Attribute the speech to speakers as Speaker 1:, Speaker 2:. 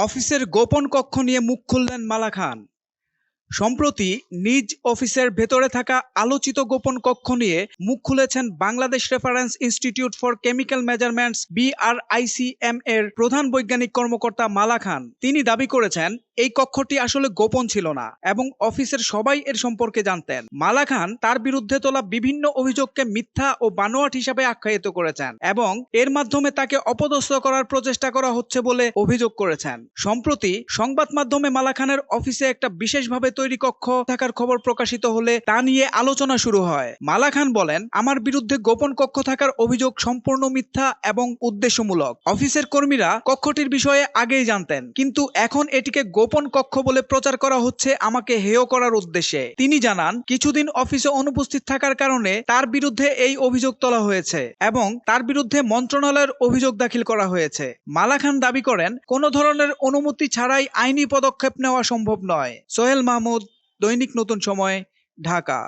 Speaker 1: অফিসের গোপন কক্ষ নিয়ে মুখ খুললেন মালা খান সম্প্রতি নিজ অফিসের ভেতরে থাকা আলোচিত গোপন কক্ষ নিয়ে মুখ খুলেছেন Bangladesh reference institute for chemical measurements, BRICM এর প্রধান বৈজ্ঞানিক কর্মকর্তা মালা খান। তিনি দাবি করেছেন, এই কক্ষটি আসলে গোপন ছিল না এবং অফিসের সবাই এর সম্পর্কে জানতেন। মালা খান তার বিরুদ্ধে তোলা বিভিন্ন অভিযোগকে মিথ্যা ও বানোয়াট হিসাবে আখ্যায়িত করেছেন এবং এর মাধ্যমে তাকে অপদস্থ করার প্রচেষ্টা করা হচ্ছে বলে অভিযোগ করেছেন। সম্প্রতি সংবাদ মাধ্যমে মালা খানের অফিসে একটা বিশেষভাবে তৈরি কক্ষ থাকার খবর প্রকাশিত হলে তা নিয়ে আলোচনা শুরু হয়। মালা খান বলেন, আমার বিরুদ্ধে গোপন কক্ষ থাকার অভিযোগ সম্পূর্ণ মিথ্যা এবং উদ্দেশ্যমূলক। অফিসের কর্মীরা কক্ষটির বিষয়ে আগেই জানতেন। কিন্তু এখন এটিকে গোপন কক্ষ বলে প্রচার করা হচ্ছে আমাকে হেয় করার উদ্দেশ্যে। তিনি জানান, কিছুদিন অফিসে অনুপস্থিত থাকার কারণে তার বিরুদ্ধে এই অভিযোগ তোলা হয়েছে এবং তার বিরুদ্ধে মন্ত্রণালয়ের অভিযোগ দাখিল করা হয়েছে। মালা খান দাবি করেন, কোনো ধরনের অনুমতি ছাড়াই আইনি পদক্ষেপ নেওয়া সম্ভব নয়। সোহেল মাহমুদ দৈনিক নতুন সময় ঢাকা।